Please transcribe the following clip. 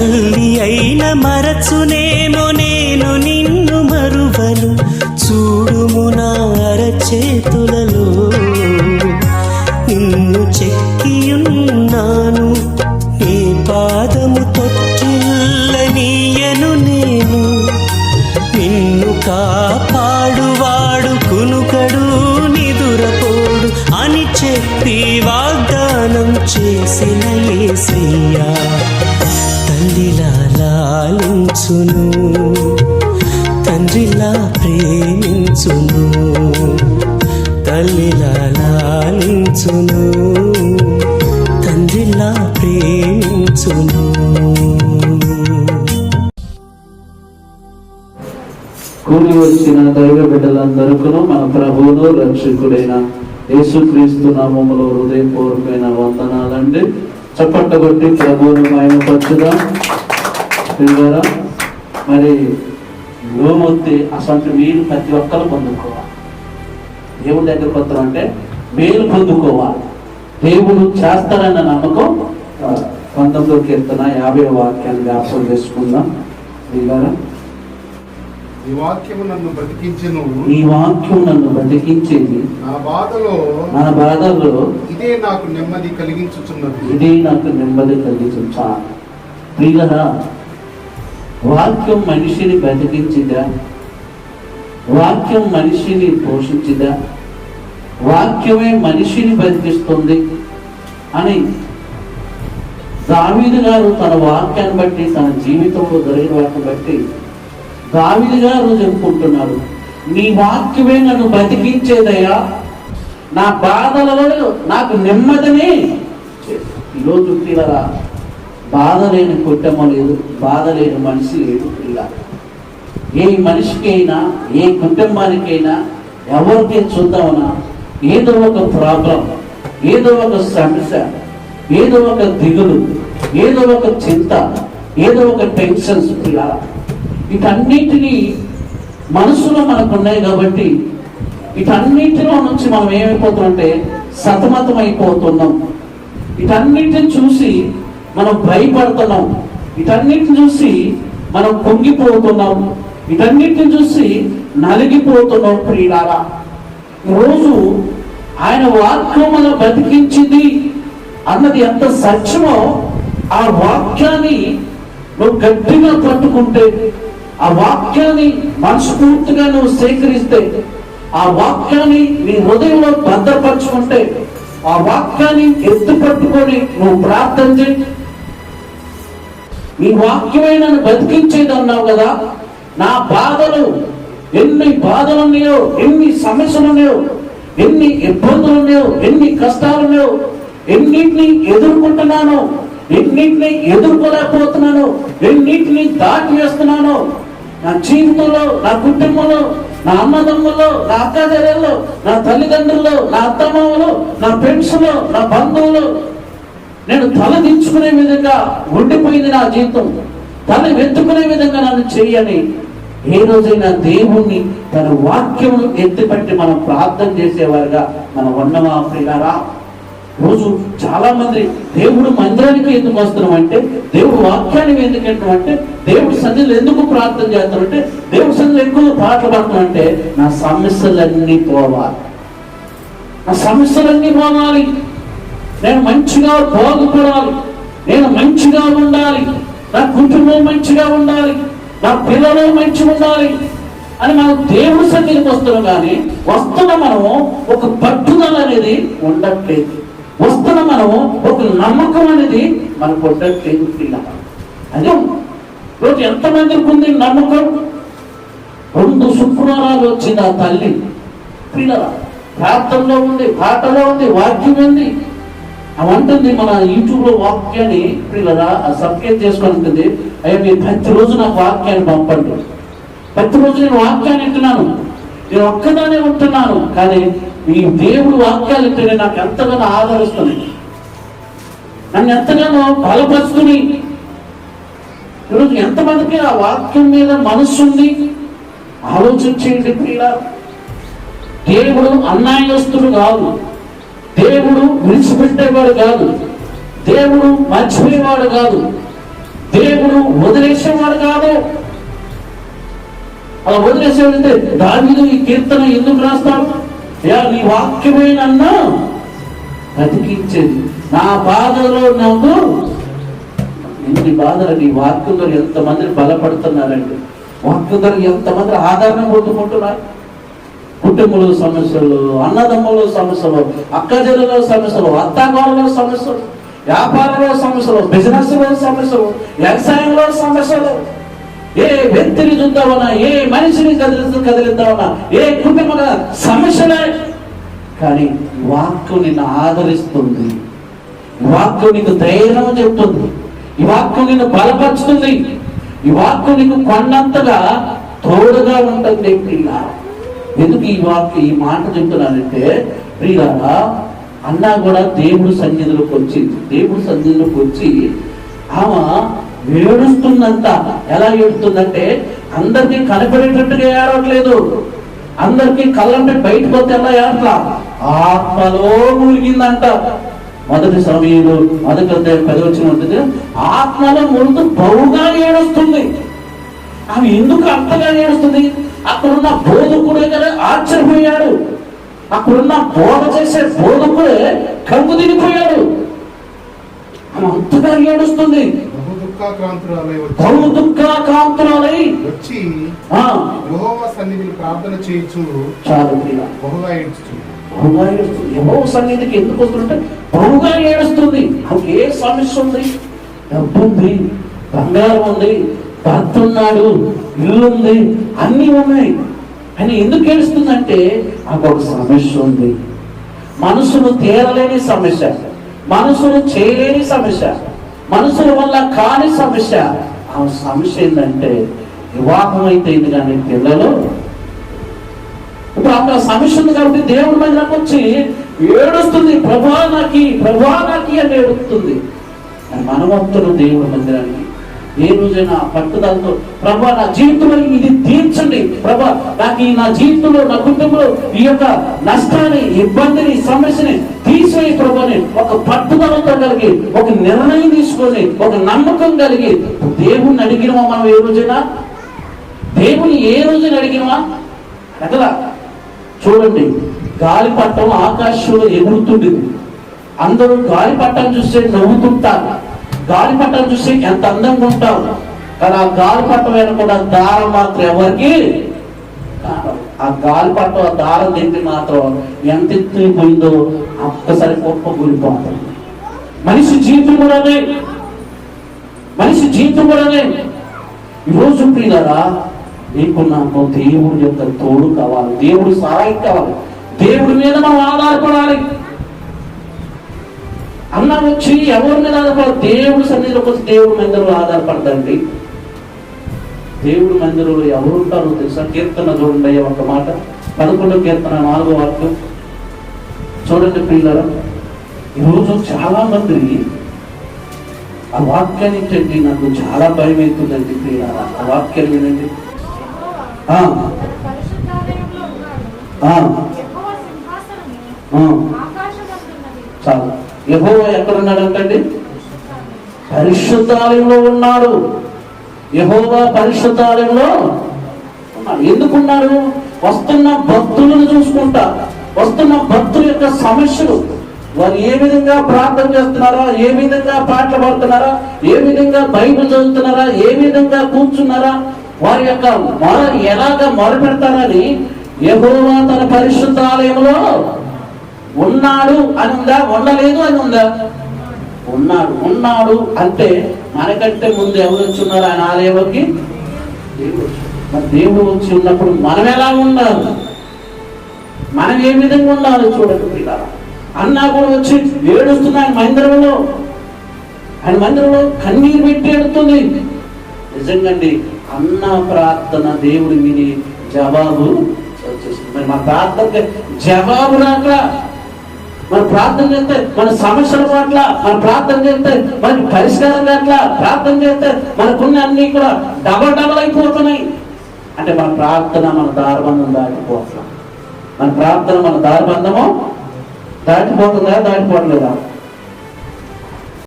తల్లి అయిన మరచునేమో నేను నిన్ను మరువను. చూడుము నా అరచేతులలో. నిన్ను చెక్కియున్నాను. నీ పాదము తొట్టుల్లనీయను నేను. నిన్ను కాపాడువాడు కునుకడు నిదురపోడు అని చెప్పి వాగ్దానం చేసిన ఏసయ్యా పాలించును. తండ్రిలా ప్రేమించును. తల్లిలా లాలించును. తండ్రిలా ప్రేమించును. కూడి వచ్చిన దైవ బిడ్డలందరికీ మన ప్రభువును రక్షకుడైన యేసుక్రీస్తు నామములో హృదయపూర్వకమైన వందనాలండి. చప్పట్ట కొట్టి ప్రభువును మహిమపరచుదాం. పిల్లరా మరి యువమూర్తి అసలు మీరు ప్రతి ఒక్కరు పొందుకోవాలి. దేవుడి దగ్గరకు వస్తాం అంటే మేలు పొందుకోవాలి. దేవుడు చేస్తారన్న నమ్మకం పంతొమ్మిదో కీర్తన యాభై వాక్యాన్ని జ్ఞాపకం చేసుకుందాం. పిల్లరా ఈ వాక్యము నన్ను బ్రతికించెను. ఈ వాక్యం నన్ను బతికించేది నా బాధలో నా బాధల్లో ఇదే నాకు నెమ్మది కలిగించుచున్నది. ఇదే నాకు నెమ్మది కలిగించా ప్రియులరా వాక్యం మనిషిని బతికించిదా? వాక్యం మనిషిని పోషించిదా? వాక్యమే మనిషిని బతికిస్తుంది అని దావీదు గారు తన వాక్యాన్ని బట్టి తన జీవితంలో జరిగిన వాటిని బట్టి దావీదు గారు చెప్పుకుంటున్నారు. నీ వాక్యమే నన్ను బతికించేదయ్యా. నా బాధలలో నాకు నెమ్మదిని ఈరోజు పిల్లరా బాధ లేని కుటుంబం లేదు బాధ లేని మనిషి లేడు పిల్ల. ఏ మనిషికైనా ఏ కుటుంబానికైనా ఎవరికి చూద్దామన్నా ఏదో ఒక ప్రాబ్లం ఏదో ఒక సమస్య ఏదో ఒక దిగులు ఏదో ఒక చింత ఏదో ఒక టెన్షన్స్ పిల్ల. వీటన్నిటినీ మనసులో మనకు ఉన్నాయి కాబట్టి వీటన్నిటిలో నుంచి మనం ఏమైపోతుంటే సతమతం అయిపోతున్నాం వీటన్నిటిని చూసి మనం భయపడుతున్నాం. వీటన్నిటిని చూసి మనం కుంగిపోతున్నాం. వీటన్నిటిని చూసి నలిగిపోతున్నాం ప్రియులారా. రోజు ఆయన వాక్యం మనం బతికించింది అన్నది ఎంత సత్యమో ఆ వాక్యాన్ని నువ్వు గట్టిగా పట్టుకుంటే ఆ వాక్యాన్ని మనస్ఫూర్తిగా నువ్వు సేకరిస్తే ఆ వాక్యాన్ని నీ హృదయంలో భద్రపరచుకుంటే ఆ వాక్యాన్ని ఎత్తు పట్టుకొని నువ్వు ప్రార్థన చేయి. నీ వాక్యమే నన్ను బతికించేది అన్నావు కదా. నా బాధలు ఎన్ని బాధలు ఉన్నాయో ఎన్ని సమస్యలు ఉన్నాయో ఎన్ని ఇబ్బందులు ఉన్నాయో ఎన్ని కష్టాలు ఉన్నాయో ఎన్నింటిని ఎదుర్కొంటున్నాను ఎన్నింటిని ఎదుర్కోలేకపోతున్నాను ఎన్నింటిని దాటి వేస్తున్నాను నా జీవితంలో నా కుటుంబంలో నా అన్నదమ్ముల్లో నా అక్కచెల్లెల్లో నా తల్లిదండ్రుల్లో నా అత్తమామలో నా ఫ్రెండ్స్లో నా బంధువులు నేను తల దించుకునే విధంగా ఉండిపోయింది నా జీవితం. తల వెతుకునే విధంగా నన్ను చేయని ఏ రోజైనా దేవుణ్ణి తన వాక్యమును ఎత్తిపట్టి మనం ప్రార్థన చేసేవారుగా మనం ఉన్నమా ప్రియారా రోజు చాలా మంది దేవుడు మందిరానికి ఎందుకు వస్తున్నాం అంటే దేవుడు వాక్యానికి ఎందుకు అంటే దేవుడి సన్నిధిలో ఎందుకు ప్రార్థన చేస్తాం అంటే దేవుడి సన్నిధిలో ఎక్కువ పాటలు పాడుతున్నాం అంటే నా సమస్యలన్నీ పోవాలి. నా సమస్యలన్నీ పోవాలి. నేను మంచిగా బాగుపడాలి నేను మంచిగా ఉండాలి. నా కుటుంబం మంచిగా ఉండాలి. నా పిల్లలు మంచిగా ఉండాలి. అని మనం దేవుడి సన్నిధికి వస్తున్నాం కానీ వస్తున్న మనము ఒక పట్టుదల అనేది ఉండట్లేదు. వస్తున్న మనము ఒక నమ్మకం అనేది మనకు ఉండట్లేదు పిల్ల. అదే. రోజు ఎంతమందికి ఉంది నమ్మకం? రెండు శుక్రవారాలు వచ్చింది ఆ తల్లి. పిల్లల ప్రార్థనలో ఉంది పాటలో ఉంది వాక్యం ఉంది. అవంటుంది అంటుంది మన యూట్యూబ్లో వాక్యాన్ని కదా సబ్స్క్రైబ్ చేసుకొని ఉంటుంది అయ్యా మీరు ప్రతిరోజు నాకు వాక్యాన్ని పంపండి. ప్రతిరోజు నేను వాక్యాన్ని వింటున్నాను. నేను ఒక్కదానే ఉంటున్నాను కానీ ఈ దేవుడు వాక్యాలు వింటేనే నాకు ఎంతగానో ఆదరిస్తుంది. నన్ను ఎంతగానో బలపరుచుకుని ఈరోజు ఎంతమందికి ఆ వాక్యం మీద మనస్సు ఉంది? ఆలోచించేయండి ప్రియుల దేవుడు అన్యాయస్తుడు కాదు. దేవుడు విడిచిపెట్టేవాడు కాదు. దేవుడు మర్చిపోయేవాడు కాదు. దేవుడు వదిలేసేవాడు కాదు. అలా వదిలేసేవాడంటే దానిలో ఈ కీర్తన ఎందుకు రాస్తాడు? యా నీ వాక్యమే నన్ను బతికించేది నా బాధలో నాకు ఇన్ని బాధలు నీ వాక్యం ద్వారా ఎంతమంది బలపడుతున్నారండి వాక్యం ద్వారా ఎంతమంది ఆదరణ పొందుకుంటున్నారు? కుటుంబంలో సమస్యలు అన్నదమ్ముల సమస్యలు అక్కజనుల సమస్యలు అత్తాకోళ్ళలో సమస్యలు వ్యాపారంలో సమస్యలు బిజినెస్లో సమస్యలు వ్యవసాయంలో సమస్యలు. ఏ వ్యక్తిని చూద్దామన్నా ఏ మనిషిని కదిలి కదిలిద్దామన్నా ఏ కుటుంబ సమస్యలే. కానీ వాక్కు నిన్ను ఆదరిస్తుంది. వాక్కు నీకు ధైర్యం చెప్తుంది. ఈ వాక్కు నిన్ను బలపరుస్తుంది. ఈ వాక్కు నీకు కొండంతగా తోడుగా ఉంటుంది పిల్ల ఎందుకు ఈ వాక్ ఈ మాట చెప్తున్నానంటే ప్రియులారా అన్నా కూడా దేవుడు సన్నిధిలోకి వచ్చింది దేవుడు సన్నిధిలోకి వచ్చి ఆమె ఏడుస్తుందంట ఎలా ఏడుస్తుందంటే అందరికీ కనపడేటట్టుగా ఏడవట్లేదు. అందరికీ కళ్ళంటే బయటకు వస్తే ఎలా ఏడట్లా? ఆత్మలో మునిగిందంట. మొదటి సమయంలో మొదటి పదవచ్చిన ఉంటుంది ఆత్మలో ముందు బహుగా ఏడుస్తుంది. ఆమె ఎందుకు అంతగా ఏడుస్తుంది అక్కడున్న బోధకుడే కదా ఆశ్చర్యపోయాడు. అక్కడున్న బోధ చేసే బోధకుడే కంగు తినిపోయాడు. ఆమె అంతగా ఏడుస్తుంది. బహు దుఃఖాక్రాంతురాలై వచ్చి యెహోవా సన్నిధిని ప్రార్థన చేయించు. చాలు ప్రియ బహుగా ఏడ్చుచు బహుగా ఏడుస్తుంది. యహోవ సన్నిధికి ఎందుకు వస్తుంటే బహుగా ఏడుస్తుంది. ఆమెకి ఏ సమస్య ఉంది? డబ్బు ఉంది బంగారం ఉంది భర్త ఉన్నాడు ఇల్లు ఉంది అన్నీ ఉన్నాయి. అని ఎందుకు ఏడుస్తుందంటే ఆమెకు ఒక సమస్య ఉంది. మనసును తీరలేని సమస్య. మనసును చేయలేని సమస్య. మనసుల వల్ల కాని సమస్య. ఆ సమస్య ఏంటంటే వివాహం అయితే ఇది కానీ పిల్లలు. ఇప్పుడు అక్కడ సమస్య ఉంది కాబట్టి దేవుడి మందిరకు వచ్చి ఏడుస్తుంది ప్రభా నాకి ప్రభా నాకి అని ఏడుస్తుంది. అని దేవుడి మందిరానికి ఏ రోజైనా పట్టుదలతో ప్రభా నా జీవితంలో ఇది తీర్చండి. ప్రభా నాకు ఈ నా జీవితంలో నా కుటుంబంలో ఈ యొక్క నష్టాన్ని ఇబ్బందిని సమస్యని తీసివేయి ప్రభాని ఒక పట్టుదలతో కలిగి ఒక నిర్ణయం తీసుకొని ఒక నమ్మకం కలిగి దేవుణ్ణి అడిగినమా మనం ఏ రోజైనా? దేవుని ఏ రోజున అడిగినవా ఎట్లా చూడండి గాలిపట్టం ఆకాశంలో ఎగురుతుండేది అందరూ గాలిపట్టం చూస్తే నవ్వుతుంటారు. గాలిపటం చూసి ఎంత అందంగా ఉంటారు కానీ ఆ గాలిపటం వెనకుండా దారం మాత్రం ఎవరికి ఆ గాలిపటం ఆ దారం తింటే మాత్రం ఎంత ఎత్తుపోయిందో ఒక్కసారి గొప్ప గురిపోతుంది మనిషి జీవితం కూడానే మనిషి జీవితం కూడానే ఈరోజు ప్రియులరా నీకు నాకు దేవుడి యొక్క తోడు కావాలి. దేవుడి సహాయం కావాలి. దేవుడి మీద మనం ఆధారపడాలి. అన్న వచ్చి ఎవరి మీద ఆధారపడాలి దేవుడి సన్నిధిలోకి వచ్చి దేవుడి మందిరంలో ఆధారపడదండి. దేవుడి మందిరంలో ఎవరు ఉంటారో తెలుసా? కీర్తన చూడండి అయ్యా ఒక మాట. పదకొండో కీర్తన నాలుగో వాక్యం. చూడండి ప్రియులరా ఈరోజు చాలా మంది ఆ వాక్యాన్ని చెప్పి నాకు చాలా భయం అవుతుందండి ప్రియులారా. ఆ వాక్యాన్ని వినండి. ఆ, పరిశుద్ధాలయంలో ఉన్నాడు. ఆ, యెహోవా సింహాసనము ఆ, ఆకాశమందున్నది. యహోవ ఎక్కడున్నాడు అంటండి పరిశుద్ధాలయంలో ఉన్నాడు. యహోవా పరిశుద్ధాలయంలో ఉన్నాడు. ఎందుకున్నాడు? వస్తున్న భక్తులను చూసుకుంటా. వస్తున్న భక్తుల యొక్క సమస్యలు. వారు ఏ విధంగా ప్రార్థన చేస్తున్నారా? ఏ విధంగా పాటలు పాడుతున్నారా? ఏ విధంగా బైబిల్ చదువుతున్నారా? ఏ విధంగా కూర్చున్నారా? వారి యొక్క మొర ఎలాగ మొర పెడతారని యెహోవా తన పరిశుద్ధాలయంలో ఉన్నాడు అని ఉందా? ఉండలేదు అని ఉందా? ఉన్నాడు. ఉన్నాడు అంటే మనకంటే ముందు ఎవరు వచ్చి ఉన్నారు ఆయన ఆలయంలోకి దేవుడు వచ్చి. మరి దేవుడు వచ్చి ఉన్నప్పుడు మనం ఎలా ఉండాలి? మనం ఏ విధంగా ఉండాలి చూడండి పిల్లలు అన్నా కూడా వచ్చి ఏడుస్తుంది ఆయన మందిరంలో. ఆయన మందిరంలో కన్నీరు పెట్టి ఏడుతుంది. నిజంగండి అన్న ప్రార్థన దేవుడి విని జవాబు. వచ్చేస్తుంది మరి మా ప్రార్థనకి జవాబు రాక మన ప్రార్థన చేస్తే మన సమస్యల పట్ల మన ప్రార్థన చేస్తే మన పరిష్కారం అట్లా ప్రార్థన చేస్తే మనకున్న అన్ని కూడా డబల్ డబల్ అయిపోతున్నాయి. అంటే మన ప్రార్థన మన దారబంధం దాటిపోతున్నాం మన ప్రార్థన మన దారబంధము దాటిపోతుందా దాటిపోవట్లేదా?